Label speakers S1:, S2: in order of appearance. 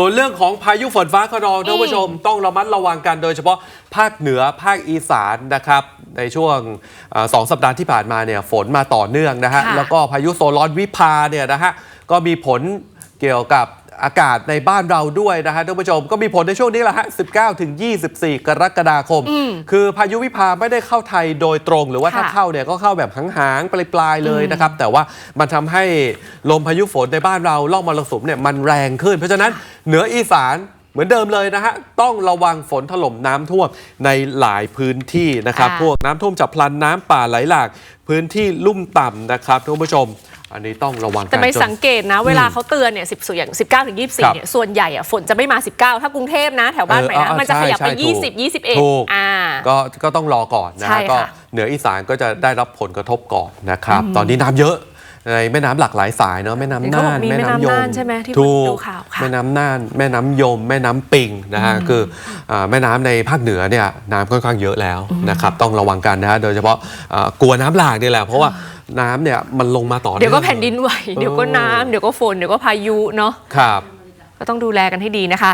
S1: ส่วนเรื่องของพายุฝนฟ้าขนองท่านผู้ชมต้องระมัดระวังกันโดยเฉพาะภาคเหนือภาคอีสานนะครับ ในช่วงเอ่อสองสัปดาห์ที่ผ่านมาเนี่ยฝนมาต่อเนื่องนะฮะ
S2: ค่ะ
S1: แล้วก็พายุโซนร้อนวิภาเนี่ยนะฮะ ก็มีผลเกี่ยวกับ อากาศในบ้านเราด้วยนะฮะท่านผู้ชมก็มีผลในช่วงนี้แหละฮะ 19 ถึง 24 กรกฎาคม คือพายุวิภาไม่ได้เข้าไทยโดยตรง หรือว่าถ้า
S2: ค่ะ
S1: เข้าเนี่ยก็เข้าแบบหางๆปลายๆเลยนะครับ แต่ว่ามันทำให้ลมพายุฝนในบ้านเราล่องมรสุมเนี่ยมันแรงขึ้น เพราะฉะนั้นเหนืออีสานเหมือนเดิมเลยนะฮะ ต้องระวังฝนถล่มน้ำท่วมในหลายพื้นที่นะครับ
S2: ค่ะ
S1: พวกน้ำท่วมฉับพลันน้ำป่าไหลหลาก พื้นที่ลุ่มต่ำนะครับท่านผู้ชม อันนี้ต้องระวังกัน
S2: แต่ไม่
S1: จน
S2: สังเกตนะ เวลาเขาเตือนเนี่ยสิบส่วนอย่าง19ถึง
S1: ครับ
S2: 24เนี่ยส่วนใหญ่อะฝนจะไม่มา19ถ้ากรุงเทพนะ แถวบ้าน
S1: เออ
S2: ใหม่นะ
S1: อ่า
S2: มันจะขยับไป
S1: ใช่ใช่ถูก
S2: 20
S1: ถูก
S2: 21อ่า
S1: ก็ก็ต้องรอก่อนนะ
S2: ใช่
S1: ฮะ
S2: ค่ะ
S1: ก็เหนืออีสานก็จะได้รับผลกระทบก่อนนะครับ ตอนนี้น้ำเยอะในแม่น้ำหลากหลายสายเนาะแม่น้ำ
S2: เห็นเขา
S1: น่า
S2: บอก
S1: น
S2: มีแม่น้ำน่านใช่ไหมที่
S1: ถู
S2: ดู
S1: ก
S2: ข่าวค่ะ
S1: แม่น้ำน่านแม่น้ำยม แม่น้ำปิงนะฮะคืออ่าแม่น้ำในภาคเหนือเนี่ยน้ำค่อนข้างเยอะแล้วนะครับต้องระวังกันนะฮะโดยเฉพาะอ่ากลัวน้ำหลากนี่แหละเพราะว่า น้ำเนี่ยมันลงมาต่อนื่อง
S2: เดี๋ยวก็แผ่นดินไหวเดี๋ยวก็น้ำเดี๋ยวก็ฝนเดี๋ยวก็พายุเนาะ
S1: ครับ
S2: ก็ต้องดูแลกันให้ดีนะคะ